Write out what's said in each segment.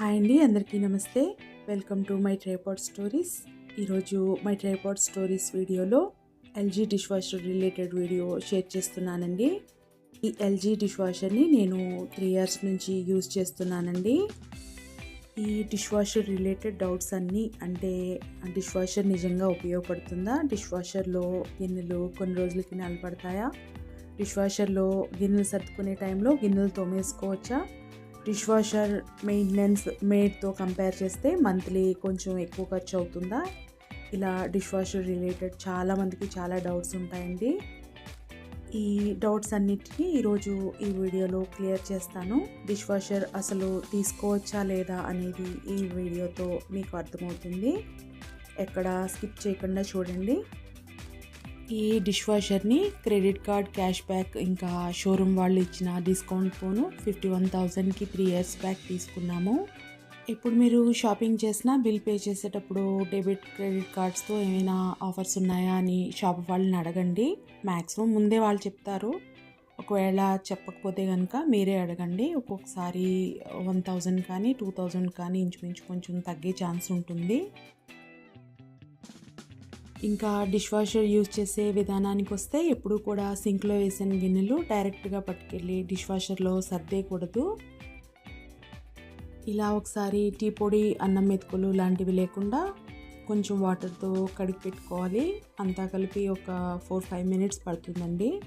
Hi అండి అందరికీ నమస్తే. Welcome to my tripod stories. ఈరోజు మై ట్రైపాడ్ స్టోరీస్ వీడియోలో LG dish washer related video share చేస్తున్నానండి. ఈ ఎల్జీ డిష్ వాషర్ని నేను త్రీ ఇయర్స్ నుంచి యూజ్ చేస్తున్నానండి. ఈ డిష్ వాషర్ రిలేటెడ్ డౌట్స్ అన్నీ అంటే డిష్ వాషర్ నిజంగా ఉపయోగపడుతుందా? డిష్ వాషర్లో గిన్నెలు కొన్ని రోజులకి నిలబడతాయా? డిష్ వాషర్లో గిన్నెలు సర్దుకునే టైంలో గిన్నెలు తోమేసుకోవచ్చా? డిష్ వాషర్ మెయింటెనెన్స్ మేడ్తో కంపేర్ చేస్తే మంత్లీ కొంచెం ఎక్కువ ఖర్చు అవుతుందా? ఇలా డిష్ వాషర్ రిలేటెడ్ చాలామందికి చాలా డౌట్స్ ఉంటాయండి. ఈ డౌట్స్ అన్నిటినీ ఈరోజు ఈ వీడియోలో క్లియర్ చేస్తాను. డిష్ వాషర్ అసలు తీసుకోవచ్చా లేదా అనేది ఈ వీడియోతో మీకు అర్థమవుతుంది. ఎక్కడ స్కిప్ చేయకుండా చూడండి. ఈ డిష్ వాషర్ని క్రెడిట్ కార్డ్ క్యాష్ బ్యాక్ ఇంకా షోరూమ్ వాళ్ళు ఇచ్చిన డిస్కౌంట్ ఫోను ఫిఫ్టీ వన్ థౌజండ్కి త్రీ ఇయర్స్ బ్యాక్ తీసుకున్నాము. ఇప్పుడు మీరు షాపింగ్ చేసినా బిల్ పే చేసేటప్పుడు డెబిట్ క్రెడిట్ కార్డ్స్తో ఏమైనా ఆఫర్స్ ఉన్నాయా అని షాప్ వాళ్ళని అడగండి. మ్యాక్సిమం ముందే వాళ్ళు చెప్తారు. ఒకవేళ చెప్పకపోతే కనుక మీరే అడగండి. ఒక్కొక్కసారి వన్ థౌజండ్ కానీ టూ థౌజండ్ కానీ ఇంచుమించు కొంచెం తగ్గే ఛాన్స్ ఉంటుంది. ఇంకా డిష్ వాషర్ యూజ్ చేసే విధానానికి వస్తే ఎప్పుడు కూడా సింక్లో వేసిన గిన్నెలు డైరెక్ట్గా పట్టుకెళ్ళి డిష్ వాషర్లో సర్దేయకూడదు. ఇలా ఒకసారి టీ పొడి అన్నం మెతుకులు లాంటివి లేకుండా కొంచెం వాటర్తో కడిగి పెట్టుకోవాలి. అంతా కలిపి ఒక ఫోర్ ఫైవ్ మినిట్స్ పడుతుందండి.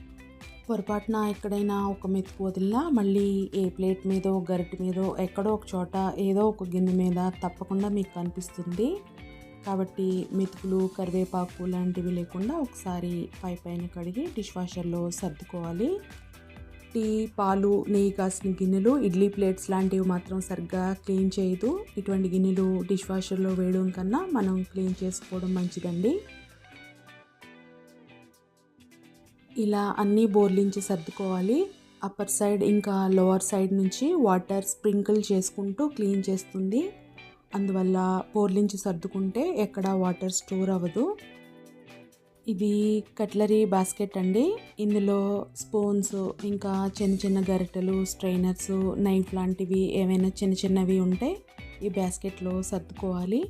పొరపాటున ఎక్కడైనా ఒక మెతుకు వదిలినా మళ్ళీ ఏ ప్లేట్ మీదో గరిటె మీదో ఎక్కడో ఒక చోట ఏదో ఒక గిన్నె మీద తప్పకుండా మీకు కనిపిస్తుంది. కాబట్టి మెతుకులు కరివేపాకు లాంటివి లేకుండా ఒకసారి పై పైన కడిగి డిష్ వాషర్లో సర్దుకోవాలి. టీ పాలు నెయ్యి కాసిన గిన్నెలు ఇడ్లీ ప్లేట్స్ లాంటివి మాత్రం సరిగ్గా క్లీన్ చేయదు. ఇటువంటి గిన్నెలు డిష్ వాషర్లో వేయడం కన్నా మనం క్లీన్ చేసుకోవడం మంచిదండి. ఇలా అన్నీ బోర్లించి సర్దుకోవాలి. అప్పర్ సైడ్ ఇంకా లోవర్ సైడ్ నుంచి వాటర్ స్ప్రింకిల్ చేసుకుంటూ క్లీన్ చేస్తుంది. అందువల్ల పోర్లించి సర్దుకుంటే ఎక్కడ వాటర్ స్టోర్ అవ్వదు. ఇది కట్లరీ బాస్కెట్ అండి. ఇందులో స్పూన్స్ ఇంకా చిన్న చిన్న గరిటెలు స్ట్రైనర్స్ నైఫ్ లాంటివి ఏమైనా చిన్న చిన్నవి ఉంటే ఈ బాస్కెట్లో సర్దుకోవాలి.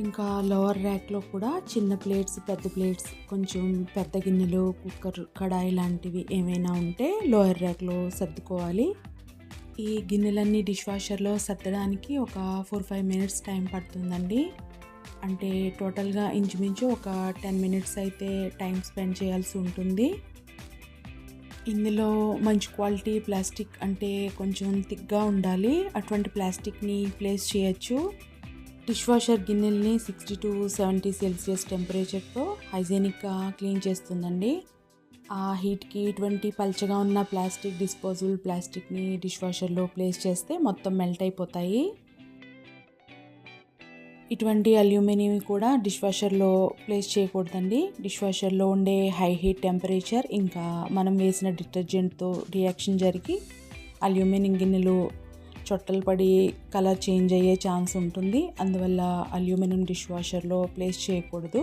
ఇంకా లోవర్ ర్యాక్లో కూడా చిన్న ప్లేట్స్ పెద్ద ప్లేట్స్ కొంచెం పెద్ద గిన్నెలు కుక్కర్ కడాయి లాంటివి ఏమైనా ఉంటే లోయర్ ర్యాక్లో సర్దుకోవాలి. ఈ గిన్నెలన్నీ డిష్ వాషర్లో సర్దడానికి ఒక ఫోర్ ఫైవ్ మినిట్స్ టైం పడుతుందండి. అంటే టోటల్గా ఇంచుమించు ఒక టెన్ మినిట్స్ అయితే టైం స్పెండ్ చేయాల్సి ఉంటుంది. ఇందులో మంచి క్వాలిటీ ప్లాస్టిక్ అంటే కొంచెం థిక్గా ఉండాలి. అటువంటి ప్లాస్టిక్ని ప్లేస్ చేయొచ్చు. డిష్ వాషర్ గిన్నెల్ని సిక్స్టీ టు సెవెంటీ సెల్సియస్ టెంపరేచర్తో హైజీనిక్గా క్లీన్ చేస్తుందండి. ఆ హీట్కి ఇటువంటి పల్చగా ఉన్న ప్లాస్టిక్ డిస్పోజబుల్ ప్లాస్టిక్ని డిష్ వాషర్లో ప్లేస్ చేస్తే మొత్తం మెల్ట్ అయిపోతాయి. ఇటువంటి అల్యూమినియం కూడా డిష్ వాషర్లో ప్లేస్ చేయకూడదండి. డిష్ వాషర్లో ఉండే హై హీట్ టెంపరేచర్ ఇంకా మనం వేసిన డిటర్జెంట్తో రియాక్షన్ జరిగి అల్యూమినియం గిన్నెలు చొట్టలు పడి కలర్ చేంజ్ అయ్యే ఛాన్స్ ఉంటుంది. అందువల్ల అల్యూమినియం డిష్ వాషర్లో ప్లేస్ చేయకూడదు.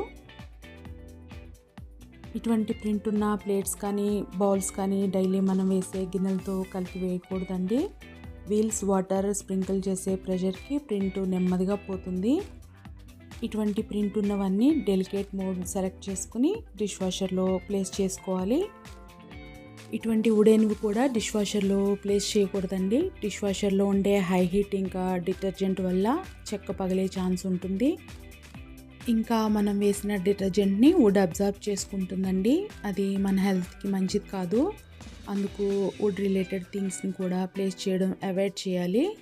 ఇటువంటి ప్రింట్ ఉన్న ప్లేట్స్ కానీ బౌల్స్ కానీ డైలీ మనం వేసే గిన్నెలతో కలిపి వేయకూడదండి. వీల్స్ వాటర్ స్ప్రింకిల్ చేసే ప్రెషర్కి ప్రింట్ నెమ్మదిగా పోతుంది. ఇటువంటి ప్రింట్ ఉన్నవన్నీ డెలికేట్ మోడ్ సెలెక్ట్ చేసుకుని డిష్ వాషర్లో ప్లేస్ చేసుకోవాలి. ఇటువంటి ఉడేన్వి కూడా డిష్ వాషర్లో ప్లేస్ చేయకూడదండి. డిష్ వాషర్లో ఉండే హై హీట్ ఇంకా డిటర్జెంట్ వల్ల చెక్క పగిలే ఛాన్స్ ఉంటుంది. ఇంకా మనం వేసిన డిటర్జెంట్ని వుడ్ అబ్జర్వ్ చేసుకుంటుందండి. అది మన హెల్త్కి మంచిది కాదు. అందుకు వుడ్ రిలేటెడ్ థింగ్స్ని కూడా ప్లేస్ చేయడం అవాయిడ్ చేయాలి.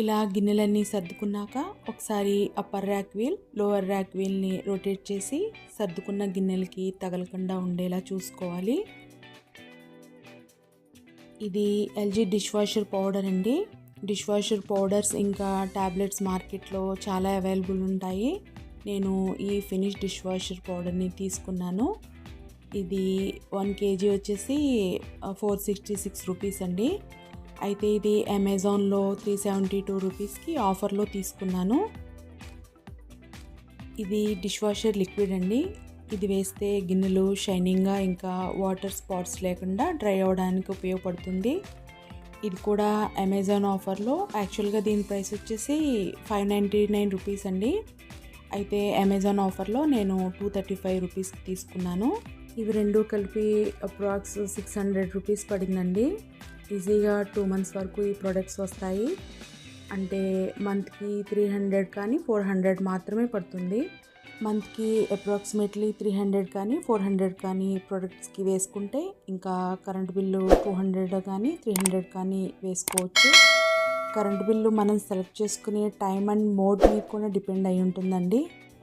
ఇలా గిన్నెలన్నీ సర్దుకున్నాక ఒకసారి upper rack wheel lower rack వీల్ని rotate చేసి సర్దుకున్న గిన్నెలకి తగలకుండా ఉండేలా చూసుకోవాలి. ఇది ఎల్జీ డిష్ వాషర్ పౌడర్ అండి. డిష్ వాషర్ పౌడర్స్ ఇంకా ట్యాబ్లెట్స్ మార్కెట్లో చాలా అవైలబుల్ ఉంటాయి. నేను ఈ ఫినిష్ డిష్ వాషర్ పౌడర్ని తీసుకున్నాను. ఇది వన్ కేజీ వచ్చేసి ఫోర్ సిక్స్టీ సిక్స్ రూపీస్ అండి. అయితే ఇది అమెజాన్లో త్రీ సెవెంటీ టూ రూపీస్కి ఆఫర్లో తీసుకున్నాను. ఇది డిష్ వాషర్ లిక్విడ్ అండి. ఇది వేస్తే గిన్నెలు షైనింగ్గా ఇంకా వాటర్ స్పాట్స్ లేకుండా డ్రై అవ్వడానికి ఉపయోగపడుతుంది. ఇది కూడా అమెజాన్ ఆఫర్లో. యాక్చువల్గా దీని ప్రైస్ వచ్చేసి ఫైవ్ నైంటీ నైన్ రూపీస్ అండి. అయితే అమెజాన్ ఆఫర్లో నేను టూ థర్టీ ఫైవ్ రూపీస్కి తీసుకున్నాను. ఇవి రెండు కలిపి అప్రాక్స్ సిక్స్ హండ్రెడ్ రూపీస్ పడిందండి. ఈజీగా టూ మంత్స్ వరకు ఈ ప్రొడక్ట్స్ వస్తాయి. అంటే మంత్కి త్రీ హండ్రెడ్ కానీ ఫోర్ హండ్రెడ్ మాత్రమే పడుతుంది. మంత్కి అప్రాక్సిమేట్లీ త్రీ హండ్రెడ్ కానీ ఫోర్ హండ్రెడ్ కానీ ప్రొడక్ట్స్కి వేసుకుంటే ఇంకా కరెంట్ బిల్లు టూ హండ్రెడ్ కానీ త్రీ హండ్రెడ్ కానీ వేసుకోవచ్చు. కరెంట్ బిల్లు మనం సెలెక్ట్ చేసుకునే టైం అండ్ మోడ్ మీద కూడా డిపెండ్ అయి ఉంటుందండి.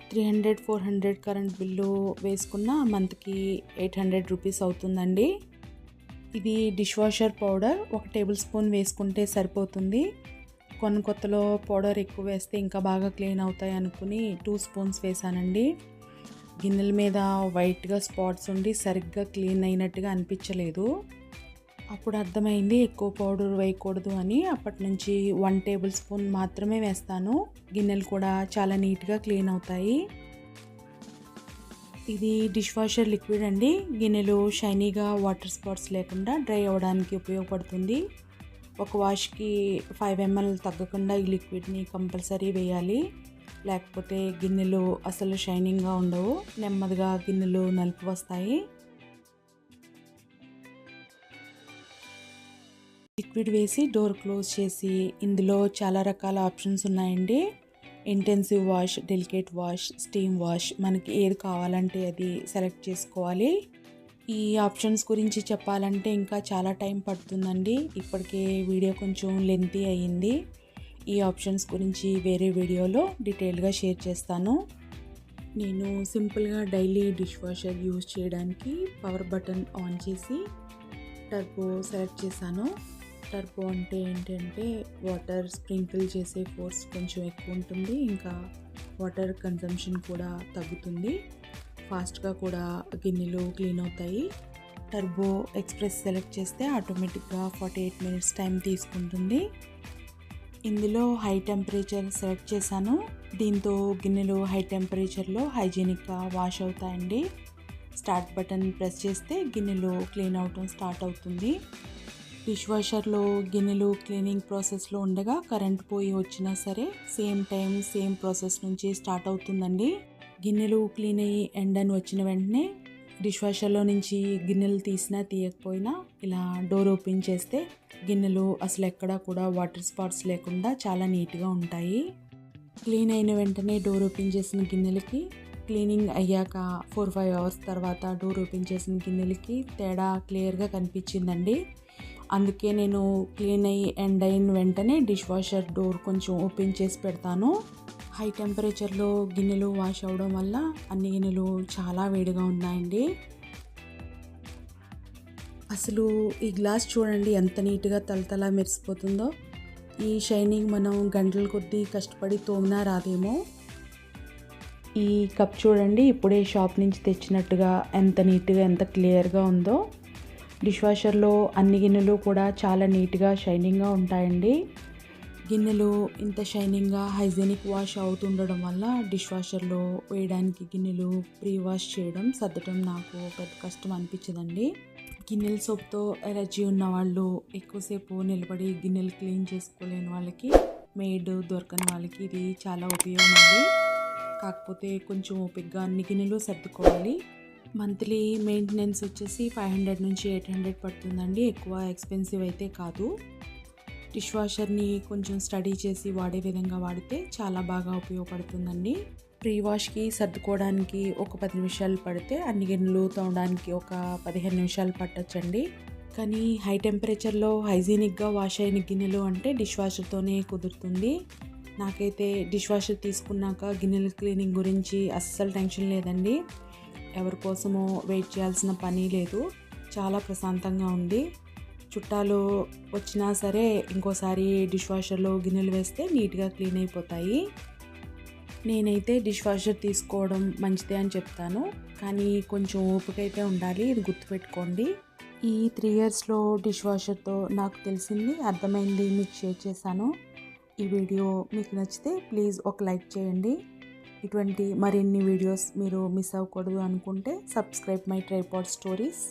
Three hundred four hundred current bill వేసుకున్న మంత్కి ఎయిట్ హండ్రెడ్ రూపీస్ అవుతుందండి. ఇది డిష్ వాషర్ పౌడర్. ఒక టేబుల్ స్పూన్ వేసుకుంటే సరిపోతుంది. కొన్ని కొత్తలో పౌడర్ ఎక్కువ వేస్తే ఇంకా బాగా క్లీన్ అవుతాయి అనుకుని టూ స్పూన్స్ వేసానండి. గిన్నెల మీద వైట్గా స్పాట్స్ ఉండి సరిగ్గా క్లీన్ అయినట్టుగా అనిపించలేదు. అప్పుడు అర్థమైంది ఎక్కువ పౌడర్ వేయకూడదు అని. అప్పటి నుంచి వన్ టేబుల్ స్పూన్ మాత్రమే వేస్తాను. గిన్నెలు కూడా చాలా నీట్గా క్లీన్ అవుతాయి. ఇది డిష్ వాషర్ లిక్విడ్ అండి. గిన్నెలు షైనీగా వాటర్ స్పాట్స్ లేకుండా డ్రై అవ్వడానికి ఉపయోగపడుతుంది. ఒక వాష్కి ఫైవ్ ఎంఎల్ తగ్గకుండా ఈ లిక్విడ్ని కంపల్సరీ వేయాలి. లేకపోతే గిన్నెలు అసలు షైనింగ్గా ఉండవు. నెమ్మదిగా గిన్నెలు నలుపు వస్తాయి. లిక్విడ్ వేసి డోర్ క్లోజ్ చేసి ఇందులో చాలా రకాల ఆప్షన్స్ ఉన్నాయండి. Intensive wash delicate wash steam wash మనకి ఏది కావాలంటే అది సెలెక్ట్ చేసుకోవాలి. ఈ ఆప్షన్స్ గురించి చెప్పాలంటే ఇంకా చాలా టైం పడుతుందండి. ఇప్పటికే వీడియో కొంచెం లెంతీ అయ్యింది. ఈ ఆప్షన్స్ గురించి వేరే వీడియోలో డీటెయిల్గా షేర్ చేస్తాను. నేను సింపుల్గా డైలీ డిష్ వాషర్ యూజ్ చేయడానికి పవర్ బటన్ ఆన్ చేసి టర్బో సెలెక్ట్ చేశాను. టర్బో అంటే ఏంటంటే వాటర్ స్ప్రింకిల్ చేసే ఫోర్స్ కొంచెం ఎక్కువ ఉంటుంది. ఇంకా వాటర్ కన్సంప్షన్ కూడా తగ్గుతుంది. ఫాస్ట్గా కూడా గిన్నెలు క్లీన్ అవుతాయి. టర్బో ఎక్స్ప్రెస్ సెలెక్ట్ చేస్తే ఆటోమేటిక్గా ఫార్టీ ఎయిట్ మినిట్స్ టైం తీసుకుంటుంది. ఇందులో హై టెంపరేచర్ సెలెక్ట్ చేశాను. దీంతో గిన్నెలు హై టెంపరేచర్లో హైజీనిక్గా వాష్ అవుతాయండి. స్టార్ట్ బటన్ ప్రెస్ చేస్తే గిన్నెలు క్లీన్ అవటం స్టార్ట్ అవుతుంది. డిష్ వాషర్లో గిన్నెలు క్లీనింగ్ ప్రాసెస్లో ఉండగా కరెంట్ పోయి వచ్చినా సరే సేమ్ టైం సేమ్ ప్రాసెస్ నుంచి స్టార్ట్ అవుతుందండి. గిన్నెలు క్లీన్ అయ్యి ఎండని వచ్చిన వెంటనే డిష్ వాషర్లో నుంచి గిన్నెలు తీసినా తీయకపోయినా ఇలా డోర్ ఓపెన్ చేస్తే గిన్నెలు అసలు ఎక్కడా కూడా వాటర్ స్పాట్స్ లేకుండా చాలా నీట్గా ఉంటాయి. క్లీన్ అయిన వెంటనే డోర్ ఓపెన్ చేసిన గిన్నెలకి క్లీనింగ్ అయ్యాక ఫోర్ ఫైవ్ అవర్స్ తర్వాత డోర్ ఓపెన్ చేసిన గిన్నెలకి తేడా క్లియర్గా కనిపించిందండి. అందుకే నేను క్లీన్ అయ్యి ఎండ్ అయిన వెంటనే డిష్ వాషర్ డోర్ కొంచెం ఓపెన్ చేసి పెడతాను. హై టెంపరేచర్లో గిన్నెలు వాష్ అవ్వడం వల్ల అన్ని గిన్నెలు చాలా వేడిగా ఉన్నాయండి. అసలు ఈ గ్లాస్ చూడండి ఎంత నీట్గా తలతలా మెరిసిపోతుందో. ఈ షైనింగ్ మనం గంటల కొద్దీ కష్టపడి తోమినా రాదేమో. ఈ కప్ చూడండి ఇప్పుడే షాప్ నుంచి తెచ్చినట్టుగా ఎంత నీట్గా ఎంత క్లియర్గా ఉందో. డిష్ వాషర్లో అన్ని గిన్నెలు కూడా చాలా నీట్గా షైనింగ్గా ఉంటాయండి. గిన్నెలు ఇంత షైనింగ్గా హైజీనిక్ వాష్ అవుతుండడం వల్ల డిష్ వాషర్లో వేయడానికి గిన్నెలు ప్రీ వాష్ చేయడం సర్దటం నాకు పెద్ద కష్టం అనిపించదండి. గిన్నెల సోప్తో ఎలర్జీ ఉన్న వాళ్ళు ఎక్కువసేపు నిలబడి గిన్నెలు క్లీన్ చేసుకోలేని వాళ్ళకి మేడ్ దొరకని వాళ్ళకి ఇది చాలా ఉపయోగం అండి. కాకపోతే కొంచెం ఓపిక్గా అన్ని గిన్నెలు సర్దుకోవాలి. మంత్లీ మెయింటెనెన్స్ వచ్చేసి ఫైవ్ హండ్రెడ్ నుంచి ఎయిట్ హండ్రెడ్ పడుతుందండి. ఎక్కువ ఎక్స్పెన్సివ్ అయితే కాదు. డిష్ వాషర్ని కొంచెం స్టడీ చేసి వాడే విధంగా వాడితే చాలా బాగా ఉపయోగపడుతుందండి. ప్రీ వాష్కి సర్దుకోవడానికి ఒక పది నిమిషాలు పడితే అన్ని గిన్నెలు తోమడానికి ఒక పదిహేను నిమిషాలు పట్టొచ్చండి. కానీ హై టెంపరేచర్లో హైజీనిక్గా వాష్ అయిన గిన్నెలు అంటే డిష్ వాషర్తోనే కుదురుతుంది. నాకైతే డిష్ వాషర్ తీసుకున్నాక గిన్నెల క్లీనింగ్ గురించి అస్సలు టెన్షన్ లేదండి. ఎవరి కోసమో వెయిట్ చేయాల్సిన పని లేదు. చాలా ప్రశాంతంగా ఉంది. చుట్టాలు వచ్చినా సరే ఇంకోసారి డిష్ వాషర్లో గిన్నెలు వేస్తే నీట్గా క్లీన్ అయిపోతాయి. నేనైతే డిష్ వాషర్ తీసుకోవడం మంచిదే అని చెప్తాను. కానీ కొంచెం ఓపిక అయితే ఉండాలి. ఇది గుర్తుపెట్టుకోండి. ఈ త్రీ ఇయర్స్లో డిష్ వాషర్తో నాకు తెలిసింది అర్థమైంది. మీకు షేర్ చేశాను. ఈ వీడియో మీకు నచ్చితే ప్లీజ్ ఒక లైక్ చేయండి. ఇటువంటి మరిన్ని వీడియోస్ మీరు మిస్ అవ్వకూడదు అనుకుంటే సబ్స్క్రైబ్ మై ట్రైపాడ్ స్టోరీస్